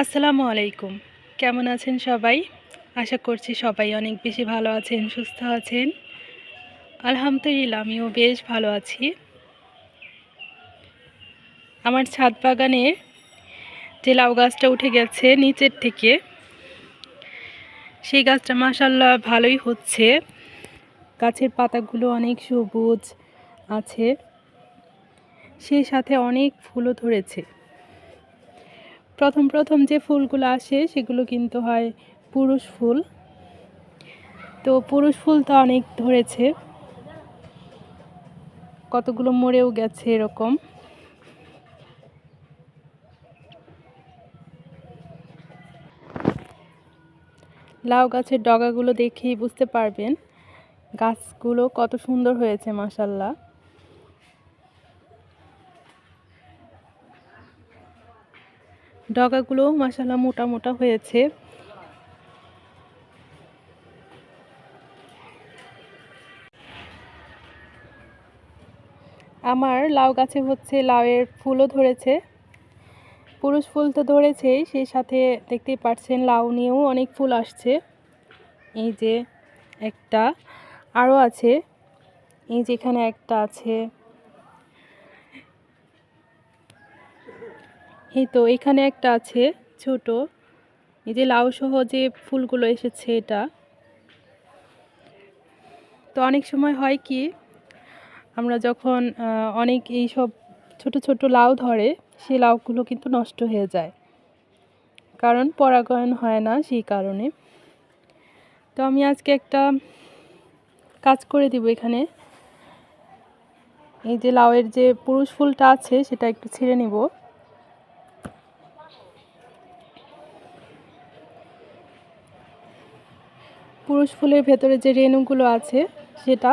আসসালামু আলাইকুম। কেমন আছেন সবাই? আশা করছি সবাই অনেক বেশি ভালো আছেন, সুস্থ আছেন। আলহামদুলিল্লাহ, আমিও বেশ ভালো আছি। আমার ছাদ বাগানে যে লাউ গাছটা উঠে গেছে নিচের থেকে, সেই গাছটা মাসাল্লাহ ভালোই হচ্ছে। গাছের পাতাগুলো অনেক সবুজ আছে সেই সাথে অনেক ফুলও ধরেছে। প্রথম প্রথম যে ফুলগুলো আসে সেগুলো কিন্তু হয় পুরুষ ফুল। তো পুরুষ ফুল তো অনেক ধরেছে। কতগুলো মরেও গেছে এরকম। লাউ গাছের ডগাগুলো দেখেই বুঝতে পারবেন। গাছগুলো কত সুন্দর হয়েছে মাসাল্লাহ ডগাগুলো মাসাল্লাহ মোটা মোটা হয়েছে। আমার লাউ গাছে হচ্ছে লাউয়ের ফুলও ধরেছে। পুরুষ ফুল তো ধরেছেই, সেই সাথে দেখতেই পাচ্ছেন লাউ নিয়েও অনেক ফুল আসছে। এই যে একটা আরও আছে, এই যেখানে একটা আছে। এই তো, এখানে একটা আছে, ছোট। এই যে লাউ সহ যে ফুলগুলো এসেছে এটা। তো অনেক সময় হয় কি, আমরা যখন অনেক এই সব ছোট ছোট লাউ ধরে, সেই লাউগুলো কিন্তু নষ্ট হয়ে যায়। কারণ পরাগায়ন হয় না সেই কারণে। তো আমি আজকে একটা কাজ করে দিব এখানে। এই যে লাউয়ের যে পুরুষ ফুলটা আছে, সেটা একটু ছিঁড়ে নিব। পুরুষ ফুলের ভেতরে যে রেণুগুলো আছে, সেটা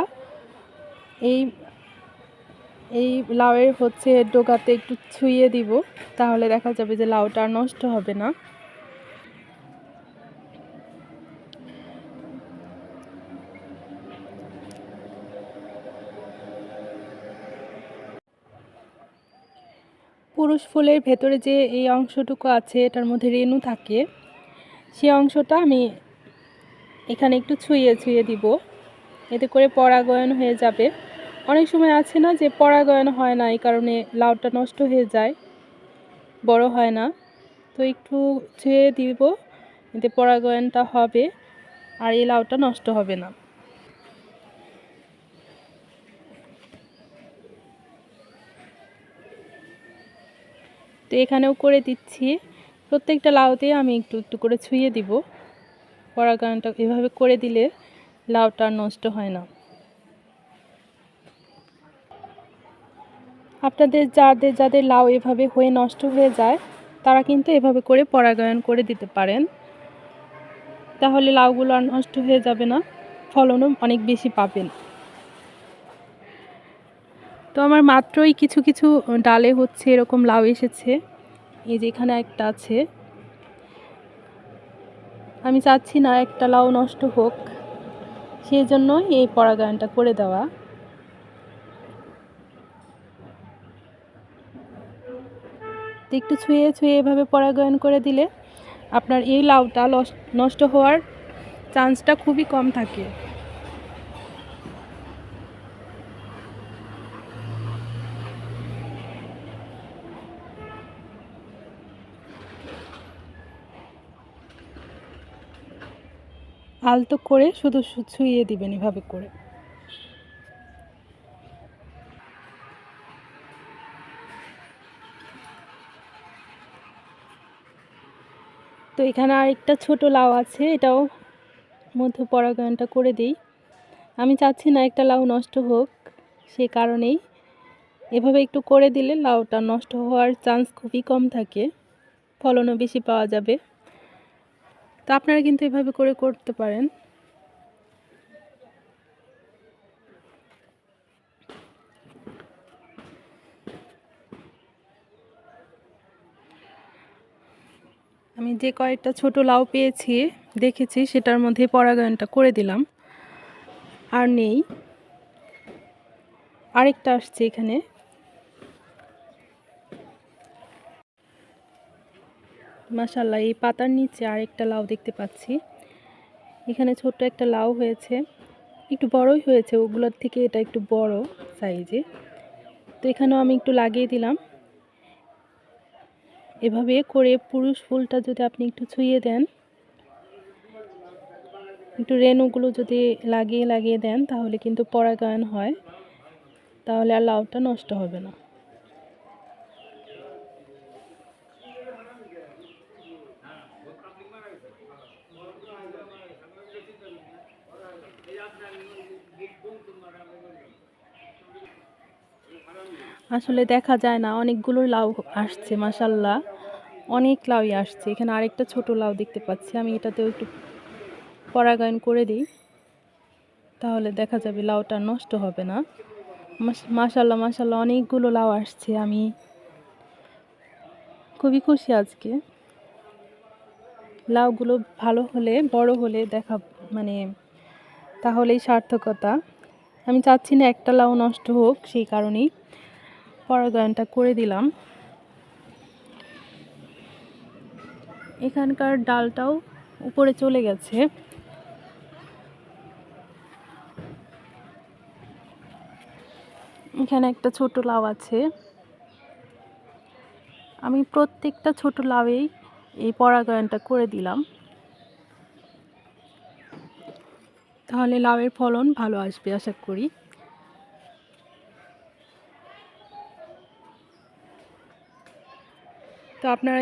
এই এই লাউয়ের হচ্ছে ডোকাতে একটু ছুঁয়ে দিব, তাহলে দেখা যাবে যে লাউটা নষ্ট হবে না। পুরুষ ফুলের ভেতরে যে এই অংশটুকু আছে, এটার মধ্যে রেণু থাকে সেই অংশটা আমি এখানে একটু ছুঁয়ে ছুঁয়ে দিব। এতে করে পরাগায়ন হয়ে যাবে। অনেক সময় আছে না যে পরাগায়ন হয় না, এই কারণে লাউটা নষ্ট হয়ে যায়, বড় হয় না। তো একটু ছুঁয়ে দিব, এতে পরাগায়নটা হবে আর এই লাউটা নষ্ট হবে না। তো এখানেও করে দিচ্ছি। প্রত্যেকটা লাউতে আমি একটু একটু করে ছুঁয়ে দিব। পরাগায়নটা এভাবে করে দিলে লাউটা নষ্ট হয় না। আপনাদের যাদের যাদের লাউ এভাবে হয়ে নষ্ট হয়ে যায়, তারা কিন্তু এভাবে করে পরাগায়ন করে দিতে পারেন। তাহলে লাউগুলো আর নষ্ট হয়ে যাবে না, ফলনও অনেক বেশি পাবেন। তো আমার মাত্রই কিছু কিছু ডালে হচ্ছে এরকম লাউ এসেছে। এই যে এখানে একটা আছে। আমি চাচ্ছি না একটা লাউ নষ্ট হোক। সেই জন্য এই পরাগায়নটা করে দেওয়া। একটু ছুঁয়ে ছুঁয়ে এভাবে পরাগায়ন করে দিলে আপনার এই লাউটা নষ্ট হওয়ার চান্সটা খুবই কম থাকে। আলতো করে শুধু ছুঁয়ে দিবেন এভাবে করে। তো এখানে আরেকটা ছোট লাউ আছে, এটাও মধ্য পরাগায়নটা করে দিই। আমি চাচ্ছি না একটা লাউ নষ্ট হোক, সে কারণেই। এভাবে একটু করে দিলে লাউটা নষ্ট হওয়ার চান্স খুবই কম থাকে, ফলনও বেশি পাওয়া যাবে। তো আপনারা কিন্তু এভাবে করে করতে পারেন। আমি যে কয়েকটা ছোট লাউ পেয়েছি, দেখেছি, সেটার মধ্যে পরাগায়নটা করে দিলাম। আর নেই। আরেকটা আসছে এখানে। মাশাল্লাহ এই পাতার নিচে আরেকটা লাউ দেখতে পাচ্ছি। এখানে ছোট্ট একটা লাউ হয়েছে। একটু বড়ই হয়েছে, ওগুলোর থেকে এটা একটু বড় সাইজে তো এখানেও আমি একটু লাগিয়ে দিলাম। এভাবে করে পুরুষ ফুলটা যদি আপনি একটু ছুঁয়ে দেন, একটু রেণুগুলো যদি লাগিয়ে লাগিয়ে দেন, তাহলে কিন্তু পরাগায়ন হয়। তাহলে আর লাউটা নষ্ট হবে না। আসলে দেখা যায় না, অনেকগুলো লাউ আসছে মাসাল্লাহ অনেক লাউই আসছে। এখানে আরেকটা ছোট লাউ দেখতে পাচ্ছি। আমি এটাতেও একটু পরাগায়ন করে দিই। তাহলে দেখা যাবে লাউটা নষ্ট হবে না। মাসাল্লাহ মাসাল্লাহ অনেকগুলো লাউ আসছে। আমি খুবই খুশি আজকে। লাউগুলো ভালো হলে, বড় হলে দেখা মানে তাহলেই সার্থকতা। আমি চাচ্ছি না একটা লাউ নষ্ট হোক, সেই কারণেই পরাগায়নটা করে দিলাম। এখানকার ডালটাও উপরে চলে গেছে। এখানে একটা ছোট লাউ আছে। আমি প্রত্যেকটা ছোট লাউয়েই এই পরাগায়নটা করে দিলাম। তাহলে লাউয়ের ফলন ভালো আসবে, আশা করি। তো আপনারা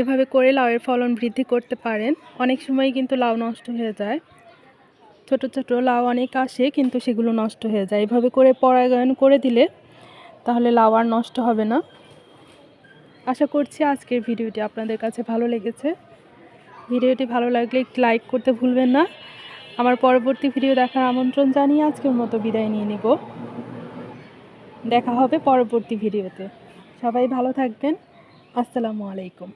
এভাবে করে লাউয়ের ফলন বৃদ্ধি করতে পারেন। অনেক সময় কিন্তু লাউ নষ্ট হয়ে যায়। ছোট ছোট লাউ অনেক আসে, কিন্তু সেগুলো নষ্ট হয়ে যায়। এভাবে করে পরাগায়ন করে দিলে তাহলে লাউ আর নষ্ট হবে না। আশা করছি আজকের ভিডিওটি আপনাদের কাছে ভালো লেগেছে। ভিডিওটি ভালো লাগলে একটি লাইক করতে ভুলবেন না। আমার পরবর্তী ভিডিও দেখার আমন্ত্রণ জানিয়ে আজকের মতো বিদায় নিয়ে নেব। দেখা হবে পরবর্তী ভিডিওতে সবাই ভালো থাকবেন। আসসালামু আলাইকুম।